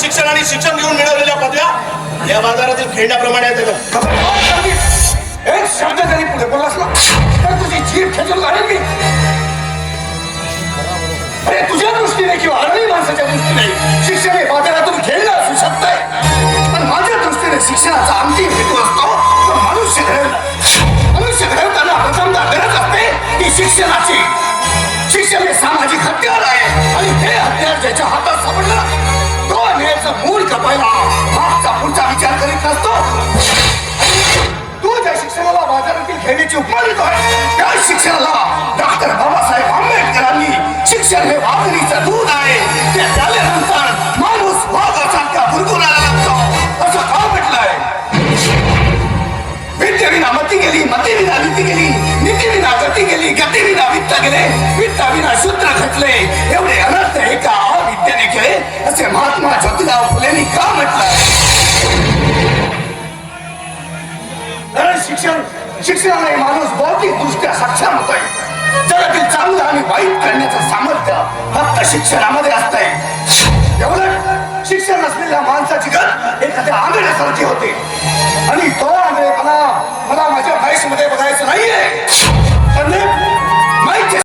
शिक्षण आणि शिक्षण घेऊन मिळवलेल्या पदव्या या बाजारातील खेळण्याप्रमाणे आहेत एक शब्द जरी पुढे बोललास ना तर तुझी जीभ खेचून काढेल मी. अरे तुझ्या दृष्टीने किंवा अन्य माणसाच्या दृष्टीने शिक्षण हे बाजारातून खेळणं असू शकतंय. पण माझ्या दृष्टीने शिक्षणाचा अंतिम हेतू असतो तो मनुष्य घडवणं. मनुष्य घडवताना प्रथम गरज असते ती शिक्षणाची. शिक्षण हे सामाजिक हत्यार आहे आणि हे हत्यार ज्याच्या हातात सापडलं खेळण्याची उपमा त्या शिक्षणाला डॉक्टर बाबासाहेब आंबेडकरांनी शिक्षण हे वाघरीचं दूध आहे. ते प्याल्यानंतर माणूस वाघासारख्या बुरबुराला लागतो. असं का म्हटलंय? विद्येविना मती गेली मती विना नीती गेली नीती गती गेली गती विना वित्त गेले वित्त शूद्र एवढे शिक्षणाने माणूस बौद्धिक दृष्ट्या सक्षम होतोय. जगातील चांगलं आणि वाईट करण्याचं सामर्थ्य फक्त शिक्षणामध्ये असतंय. एवढं शिक्षण असलेल्या माणसाची गत एखाद्या आंधळ्यासारखी होते. आणि तो